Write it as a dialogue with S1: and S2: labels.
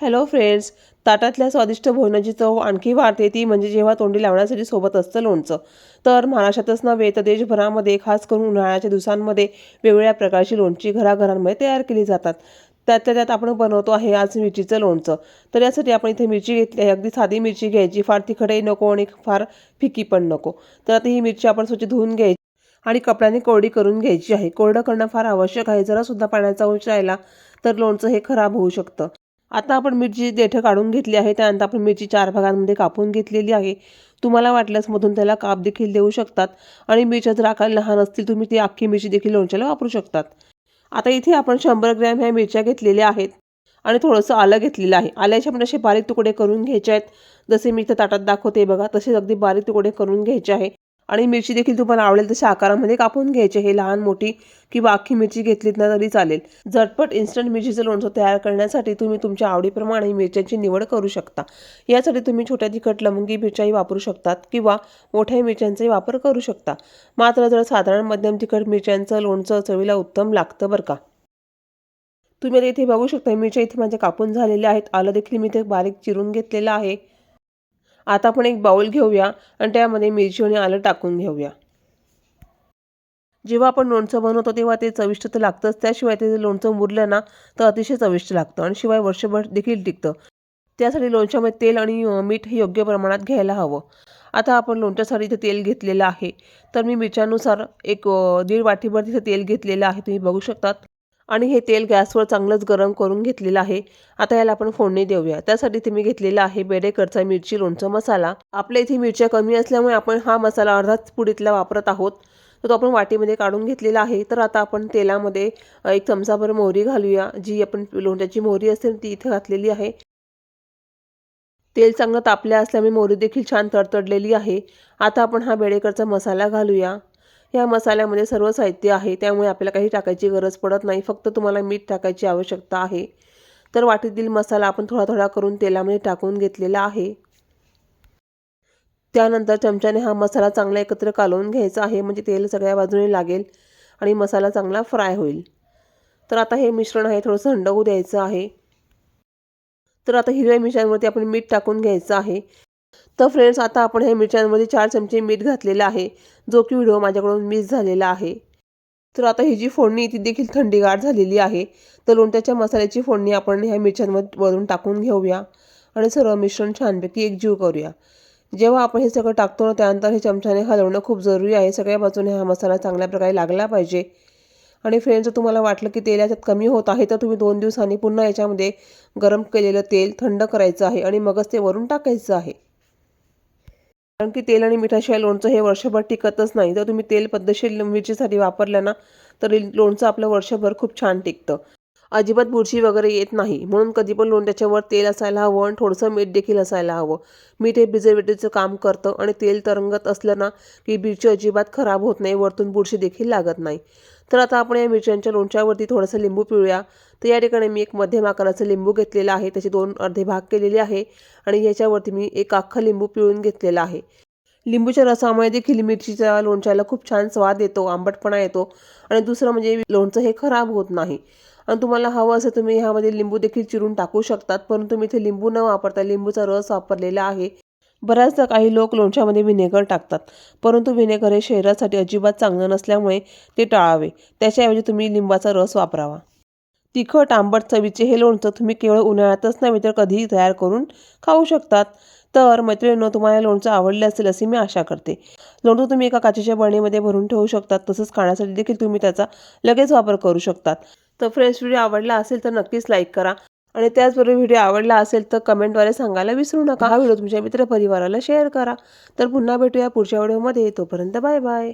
S1: Hello friends ताटातल्या स्वादिष्ट भोजनाची चव आणखी वाढते ती म्हणजे जेव्हा तोंडी लावण्यासाठी सोबत असतं लोणचं. तर महाराष्ट्रातच नव्हे तर देशभरामध्ये खास करून उन्हाळ्याच्या दिवसांमध्ये वेगवेगळ्या प्रकारची लोणची घराघरांमध्ये तयार केली जातात. त्यातल्या त्यात आपण बनवतो आहे आज मिरचीचं लोणचं. तर यासाठी आपण इथे मिरची घेतली आहे. अगदी साधी मिरची घ्यायची. फार तिखटही नको आणि फार फिकी पण नको. तर आता ही मिरची आपण स्वच्छ धुवून घ्यायची आणि कपड्याने कोरडी करून घ्यायची आहे. कोरडं करणं फार आवश्यक आहे. जरासुद्धा पाण्याचा अंश राहिला तर लोणचं हे खराब होऊ शकतं. आता आपण मिरची देठं काढून घेतली आहे त्यानंतर आपण मिरची चार भागांमध्ये कापून घेतलेली आहे. तुम्हाला वाटल्यास मधून त्याला काप देखील देऊ शकतात आणि मिरच्या जर आकार लहान असतील तुम्ही ती अख्खी मिरची देखील लोणच्याला वापरू शकतात. आता इथे आपण शंभर ग्रॅम ह्या मिरच्या घेतलेल्या आहेत आणि थोडंसं आलं घेतलेलं आहे. आल्याचे आपण असे बारीक तुकडे करून घ्यायचे आहेत. जसे मी इथं ताटात दाखवते बघा तसेच अगदी बारीक तुकडे करून घ्यायचे आहे. आणि मिरची देखील तुम्हाला आवडेल तशा आकारामध्ये कापून घ्यायचे. हे लहान मोठी किंवा अख्खी मिरची घेतलीत ना तरी चालेल. झटपट इन्स्टंट मिरचीचं लोणचं तयार करण्यासाठी तुम्ही तुमच्या आवडीप्रमाणे मिरच्यांची निवड करू शकता. यासाठी तुम्ही छोट्या तिखट लवंगी मिरच्याही वापरू शकतात किंवा मोठ्या मिरच्यांचाही वापर करू शकता. मात्र जर साधारण मध्यम तिखट मिरच्यांचं लोणचं चवीला उत्तम लागतं बरं का? तुम्ही इथे बघू शकता मिरच्या इथे माझ्या कापून झालेल्या आहेत. आलं देखील मी ते बारीक चिरून घेतलेलं आहे. आता आपण एक बाउल घेऊया आणि त्यामध्ये मिरची आणि आलं टाकून घेऊया. जेव्हा आपण लोणचं बनवतो तेव्हा ते चविष्ट तर लागतंच. त्याशिवाय ते लोणचं मुरलं ना तर अतिशय चविष्ट लागतं आणि शिवाय वर्षभर देखील टिकतं. त्यासाठी लोणच्यामध्ये तेल आणि मीठ हे योग्य प्रमाणात घ्यायला हवं. आता आपण लोणच्यासाठी इथे तेल घेतलेलं आहे. तर मी मिरच्यानुसार एक दीड वाटीभर तिथे तेल घेतलेलं आहे. तुम्ही बघू शकतात. आणि हे तेल गॅसवर चांगलंच गरम करून घेतलेलं आहे. आता याला आपण फोडणी देऊया. त्यासाठी ते मी घेतलेला आहे बेडेकरचा मिरची लोणचं मसाला. आपल्या इथे मिरच्या कमी असल्यामुळे आपण हा मसाला अर्धाच पुडीतला वापरत आहोत. तर तो आपण वाटीमध्ये काढून घेतलेला आहे. तर आता आपण तेलामध्ये एक चमचाभर मोहरी घालूया. जी आपण लोणच्याची मोहरी असते ती इथे घातलेली आहे. तेल चांगलं तापल्या असल्यामुळे मोहरी देखील छान तडतडलेली आहे. आता आपण हा बेडेकरचा मसाला घालूया. या मसाल्यामध्ये सर्व साहित्य आहे. त्यामुळे आपल्याला काही टाकायची गरज पडत नाही. फक्त तुम्हाला मीठ टाकायची आवश्यकता आहे. तर वाटीतील मसाला आपण थोडा थोडा करून तेलामध्ये टाकून घेतलेला आहे. त्यानंतर चमच्याने हा मसाला चांगला एकत्र कालवून घ्यायचा आहे. म्हणजे तेल सगळ्या बाजूने लागेल आणि मसाला चांगला फ्राय होईल. तर आता हे मिश्रण आहे. थोडंसं थंड होऊ द्यायचं आहे. तर आता हिरव्या मिश्रणवरती आपण मीठ टाकून घ्यायचं आहे. तर फ्रेंड्स आता आपण ह्या मिरच्यांमध्ये चार चमचे मीठ घातलेलं आहे. जो की व्हिडिओ माझ्याकडून मिस झालेला आहे. तर आता ही जी फोडणी ती देखील थंडीगार झालेली आहे. तर लोणत्याच्या मसाल्याची फोडणी आपण ह्या मिरच्यांमध्ये वरून टाकून घेऊया. आणि सर्व मिश्रण छानपैकी एकजीव करूया. जेव्हा आपण हे सगळं टाकतो ना त्यानंतर हे चमच्याने हलवणं खूप जरुरी आहे. सगळ्या बाजूने हा मसाला चांगल्या प्रकारे लागला पाहिजे. आणि फ्रेंड्स जर तुम्हाला वाटलं की तेल याच्यात कमी होत आहे तर तुम्ही दोन दिवसांनी पुन्हा याच्यामध्ये गरम केलेलं तेल थंड करायचं आहे आणि मगच ते वरून टाकायचं आहे. कारण की तेल आणि मिठाशिवाय लोणचं हे वर्षभर टिकतच नाही. जर तुम्ही तेल पद्धतशीर मिरचीसाठी वापरलं ना तर लोणचं आपलं वर्षभर खूप छान टिकतं. अजिबात बुरशी वगैरे येत नाही. म्हणून कधी पण लोणच्यावर तेल असायला हवं आणि थोडंसं मीठ देखील असायला हवं. मीठ हे प्रिझर्वेटिव्हचं काम करतं आणि तेल तरंगत असलं ना की मिरची अजिबात खराब होत नाही वरतून बुरशी देखील लागत नाही. तर आता आपण या मिरच्यांच्या लोणच्यावरती थोडंसं लिंबू पिळूया. तर या ठिकाणी मी एक मध्यम आकाराचं लिंबू घेतलेलं आहे. त्याचे दोन अर्धे भाग केलेले आहे आणि ह्याच्यावरती मी एक अख्खा लिंबू पिळून घेतलेला आहे. लिंबूच्या रसामुळे देखील मिरचीच्या लोणच्याला खूप छान स्वाद येतो आंबटपणा येतो आणि दुसरं म्हणजे लोणचं हे खराब होत नाही. आणि तुम्हाला हवं असं तुम्ही ह्यामध्ये लिंबू देखील चिरून टाकू शकतात परंतु मी इथे लिंबू न वापरता लिंबूचा रस वापरलेला आहे. बऱ्याचदा काही लोक लोणच्यामध्ये व्हिनेगर टाकतात परंतु व्हिनेगर हे शरीरासाठी अजिबात चांगलं नसल्यामुळे ते टाळावे. त्याच्याऐवजी तुम्ही लिंबाचा रस वापरावा. तिखट आंबट चवीचे हे लोणचं तुम्ही केवळ उन्हाळ्यातच नव्हे तर कधीही तयार करून खाऊ शकतात. तर मैत्रिणींनो तुम्हाला लोणचं आवडले असेल अशी मी आशा करते. लोणचं तुम्ही एका काचेच्या बळणीमध्ये भरून ठेवू शकतात तसंच खाण्यासाठी देखील तुम्ही त्याचा लगेच वापर करू शकतात. तर फ्रेंड्स व्हिडिओ आवडला असेल तर नक्कीच लाईक करा. आणि त्याचबरोबर व्हिडिओ आवडला असेल तर कमेंटद्वारे सांगायला विसरू नका. हा व्हिडिओ तुमच्या मित्रपरिवाराला शेअर करा. तर पुन्हा भेटूया पुढच्या व्हिडिओमध्ये तोपर्यंत बाय बाय